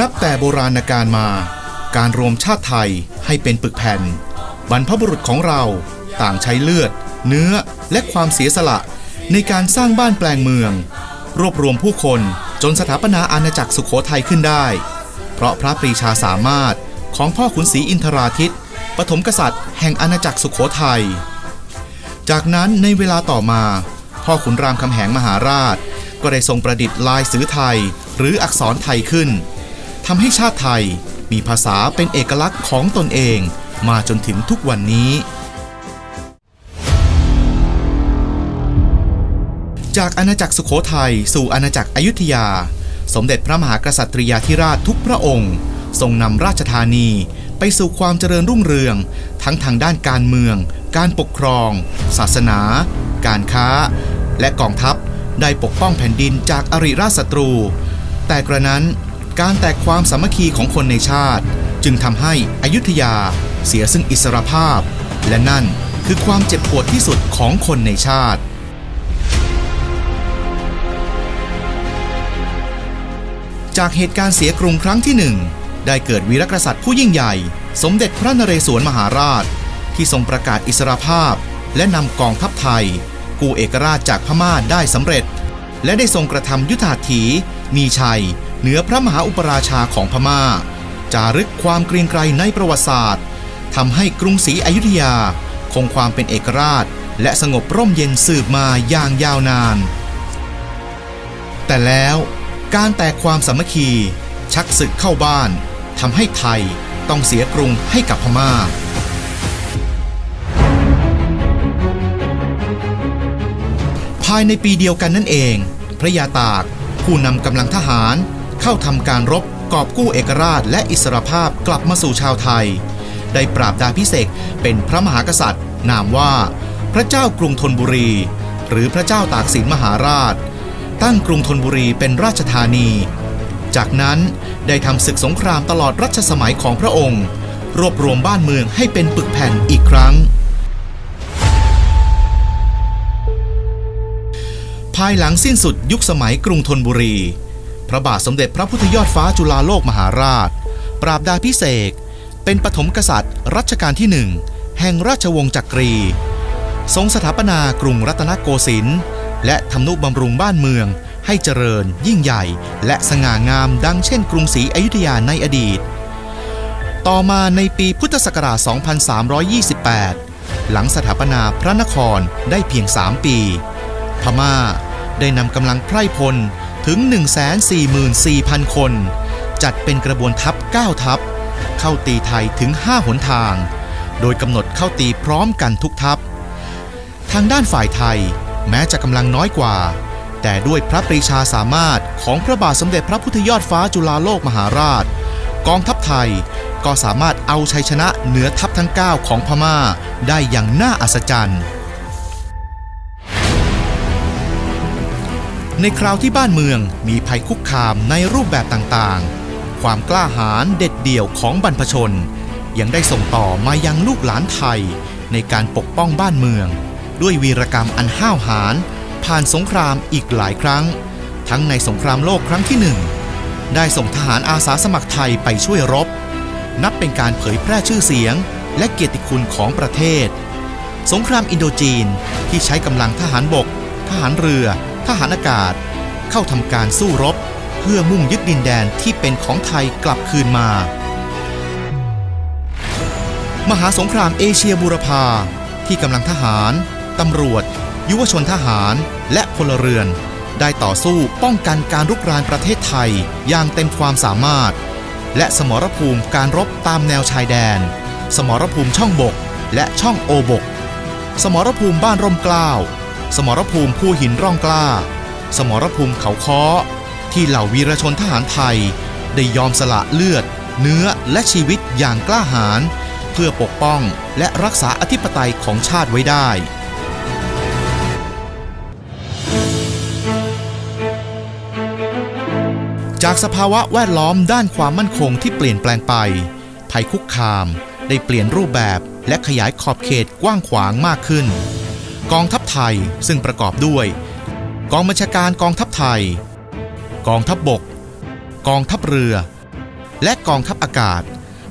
นับแต่โบราณกาลมา การรวมชาติไทยให้เป็นปึกแผ่น บรรพบุรุษของเราต่างใช้เลือด เนื้อและความเสียสละในการสร้างบ้านแปลงเมือง รวบรวมผู้คนจนสถาปนาอาณาจักรสุโขทัยขึ้นได้ เพราะพระปรีชาสามารถของพ่อขุนศรีอินทราทิตปฐมกษัตริย์แห่งอาณาจักรสุโขทัย จากนั้นในเวลาต่อมา พ่อขุนรามคำแหงมหาราช ก็ได้ทรงประดิษฐ์ลายสือไทย หรืออักษรไทยขึ้น ทำให้ชาติไทยมีภาษาเป็นเอกลักษณ์ของตนเองมาจนถึงทุกวันนี้ จากอาณาจักรสุโขทัยสู่อาณาจักรอยุธยา สมเด็จพระมหากษัตริยาธิราชทุกพระองค์ ทรงนำราชธานีไปสู่ความเจริญรุ่งเรือง ทั้งทางด้านการเมือง การปกครอง ศาสนา การค้า และกองทัพได้ปกป้องแผ่นดินจากอริราชศัตรู แต่กระนั้น การแตกความสามัคคีของคนในชาติ จึงทำให้อยุธยาเสียซึ่งอิสรภาพ และนั่นคือความเจ็บปวดที่สุดของคนในชาติ จากเหตุการณ์เสียกรุงครั้งที่หนึ่งได้เกิดวีรกษัตริย์ผู้ยิ่งใหญ่ สมเด็จพระนเรศวรมหาราช ที่ทรงประกาศอิสรภาพ และนำกองทัพไทย กู้เอกราชจากพม่าได้สำเร็จ และได้ทรงกระทำยุทธาถีมีชัย เหนือพระมหาอุปราชาของพม่า จารึกความเกรียงไกรในประวัติศาสตร์ทำให้กรุงศรีอยุธยา คงความเป็นเอกราช และสงบร่มเย็นสืบมาอย่างยาวนาน แต่แล้วการแตกความสามัคคี ชักศึกเข้าบ้านทำให้ไทยต้องเสียกรุงให้กับพม่าภายในปีเดียวกันนั่นเอง พระยาตากผู้นำกำลังทหาร เข้าทำการรบกอบกู้เอกราชและอิสรภาพกลับมาสู่ชาวไทย ได้ปราบดาพิเศษเป็นพระมหากษัตริย์ นามว่า พระเจ้ากรุงธนบุรี หรือพระเจ้าตากสินมหาราช ตั้งกรุงธนบุรีเป็นราชธานี จากนั้นได้ทำศึกสงครามตลอดรัชสมัยของพระองค์ รวบรวมบ้านเมืองให้เป็นปึกแผ่นอีกครั้งภายหลังสิ้นสุดยุคสมัยกรุงธนบุรี พระบาทสมเด็จพระพุทธยอดฟ้าจุฬาโลกมหาราช ปราบดาพิเศษเป็นปฐมกษัตริย์ รัชกาลที่หนึ่งแห่งราชวงศ์จักรี ทรงสถาปนากรุงรัตนโกสินทร์และทำนุบำรุงบ้านเมืองให้เจริญ ยิ่งใหญ่ และสง่างามดังเช่นกรุงศรีอยุธยาในอดีต ต่อมาในปีพุทธศักราช 2328 หลังสถาปนาพระนครได้เพียง 3 ปี พม่าได้นำกำลังไพร่พล ถึง 144,000 คน จัดเป็นกระบวนทัพ 9 ทัพ เข้าตีไทยถึง 5 หนทาง โดยกำหนดเข้าตีพร้อมกันทุกทัพ ทางด้านฝ่ายไทยแม้จะกำลังน้อยกว่า แต่ด้วยพระปรีชาสามารถของพระบาทสมเด็จพระพุทธยอดฟ้าจุฬาโลกมหาราช กองทัพไทยก็สามารถเอาชัยชนะเหนือทัพทั้ง 9 ของพม่าได้อย่างน่าอัศจรรย์ ในคราวที่บ้านเมืองมีภัยคุกคามในรูปแบบต่างๆ ความกล้าหาญเด็ดเดี่ยวของบรรพชน ยังได้ส่งต่อมายังลูกหลานไทย ในการปกป้องบ้านเมือง ด้วยวีรกรรมอันห้าวหาญผ่านสงครามอีกหลายครั้ง ทั้งในสงครามโลกครั้งที่หนึ่งได้ส่งทหารอาสาสมัครไทยไปช่วยรบ นับเป็นการเผยแพร่ชื่อเสียง และเกียรติคุณของประเทศ สงครามอินโดจีนที่ใช้กำลังทหารบก ทหารเรือ ทหารอากาศ เข้าทำการสู้รบ เพื่อมุ่งยึดดินแดนที่เป็นของไทยกลับคืนมา มหาสงครามเอเชียบูรพาที่กำลังทหารตำรวจ ยุวชนทหารและพลเรือน ได้ต่อสู้ป้องกันการรุกรานประเทศไทยอย่างเต็มความสามารถ และสมรภูมิการรบตามแนวชายแดน สมรภูมิช่องบกและช่องโอบก สมรภูมิบ้านร่มเกล้า สมรภูมิภูหินร่องกล้า สมรภูมิเขาค้อ ที่เหล่าวีรชนทหารไทย ได้ยอมสละเลือด เนื้อและชีวิตอย่างกล้าหาญเพื่อปกป้องและรักษาอธิปไตยของชาติไว้ได้จากสภาวะแวดล้อมด้านความมั่นคงที่เปลี่ยนแปลงไป ภัยคุกคามได้เปลี่ยนรูปแบบและขยายขอบเขตกว้างขวางมากขึ้น กองทัพไทยซึ่งประกอบด้วย กองบัญชาการกองทัพไทย กองทัพบบก กองทัพเรือ และกองทัพอากาศ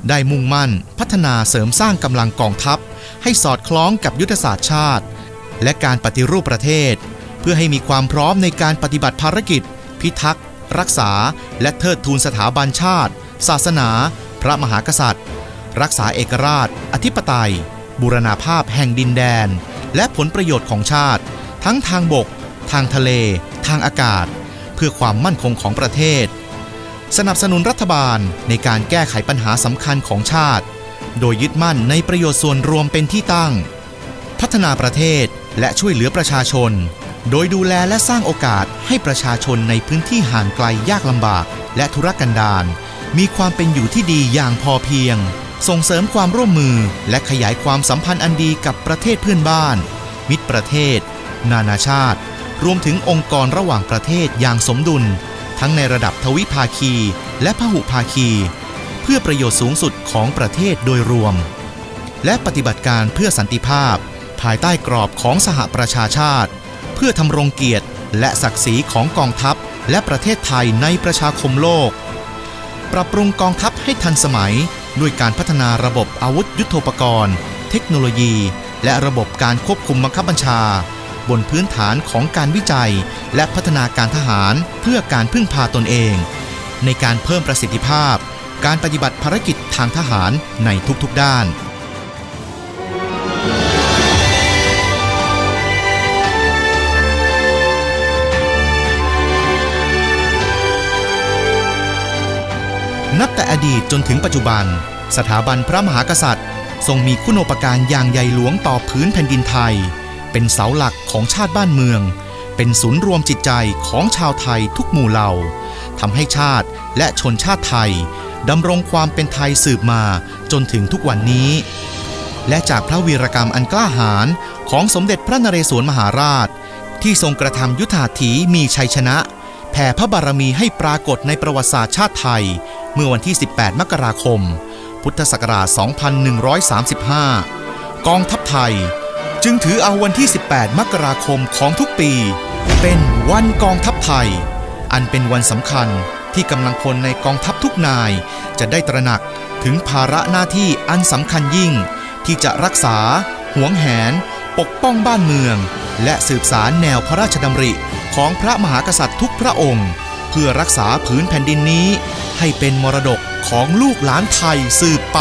ได้มุ่งมั่นพัฒนาเสริมสร้างกำลังกองทัพ ให้สอดคล้องกับยุทธศาสตร์ชาติ และการปฏิรูปประเทศ เพื่อให้มีความพร้อมในการปฏิบัติภารกิจ พิทักษ์ รักษา และเทิดทูนสถาบันชาติ ศาสนา พระมหากษัตริย์ รักษาเอกราช อธิปไตย บูรณาภาพแห่งดินแดน และผลประโยชน์ของชาติ ทั้งทางบก ทางทะเล ทางอากาศ เพื่อความมั่นคงของประเทศ สนับสนุนรัฐบาลในการแก้ไขปัญหาสำคัญของชาติ โดยยึดมั่นในประโยชน์ส่วนรวมเป็นที่ตั้ง พัฒนาประเทศและช่วยเหลือประชาชน โดยดูแลและสร้างโอกาสให้ประชาชนในพื้นที่ห่างไกลยากลำบาก และธุรกันดารมีความเป็นอยู่ที่ดีอย่างพอเพียง ส่งเสริมความร่วมมือ และขยายความสัมพันธ์อันดีกับประเทศเพื่อนบ้าน มิตรประเทศ นานาชาติ รวมถึงองค์กรระหว่างประเทศอย่างสมดุล ทั้งในระดับทวิภาคี และพหุภาคี เพื่อประโยชน์สูงสุดของประเทศโดยรวม และปฏิบัติการเพื่อสันติภาพ ภายใต้กรอบของสหประชาชาติ เพื่อทำรงเกียรติและศักดิ์ศรีของกองทัพ และประเทศไทยในประชาคมโลก ปรับปรุงกองทัพให้ทันสมัย ด้วยการพัฒนาระบบอาวุธยุโทโธปกรณ์ เทคโนโลยี และระบบการควบคุมบังคับบัญชา บนพื้นฐานของการวิจัย และพัฒนาการทหารเพื่อการพึ่งพาตนเอง ในการเพิ่มประสิทธิภาพ การปฏิบัติภารกิจทางทหารในทุกๆด้าน นับแต่อดีตจนถึงปัจจุบัน สถาบันพระมหากษัตริย์ ทรงมีคุณูปการอย่างใหญ่หลวงต่อพื้นแผ่นดินไทย เป็นเสาหลักของชาติบ้านเมือง เป็นศูนย์รวมจิตใจของชาวไทยทุกหมู่เหล่าทำให้ชาติและชนชาติไทยดำรงความเป็นไทยสืบมาจนถึงทุกวันนี้ และจากพระวีรกรรมอันกล้าหาญของสมเด็จพระนเรศวรมหาราช ที่ทรงกระทำยุทธาถีมีชัยชนะแผ่พระบารมีให้ปรากฏในประวัติศาสตร์ชาติไทย เมื่อวันที่ 18 มกราคม พุทธศักราช 2135 กองทัพไทย จึงถือเอาวันที่ 18 มกราคมของทุกปี เป็นวันกองทัพไทย อันเป็นวันสำคัญที่กำลังพลในกองทัพทุกนาย จะได้ตระหนักถึงภาระหน้าที่อันสำคัญยิ่ง ที่จะรักษา หวงแหน ปกป้องบ้านเมือง และสืบสารแนวพระราชดำริของพระมหากษัตริย์ทุกพระองค์ เพื่อรักษาผืนแผ่นดินนี้ ให้เป็นมรดกของลูกหลานไทยสืบไป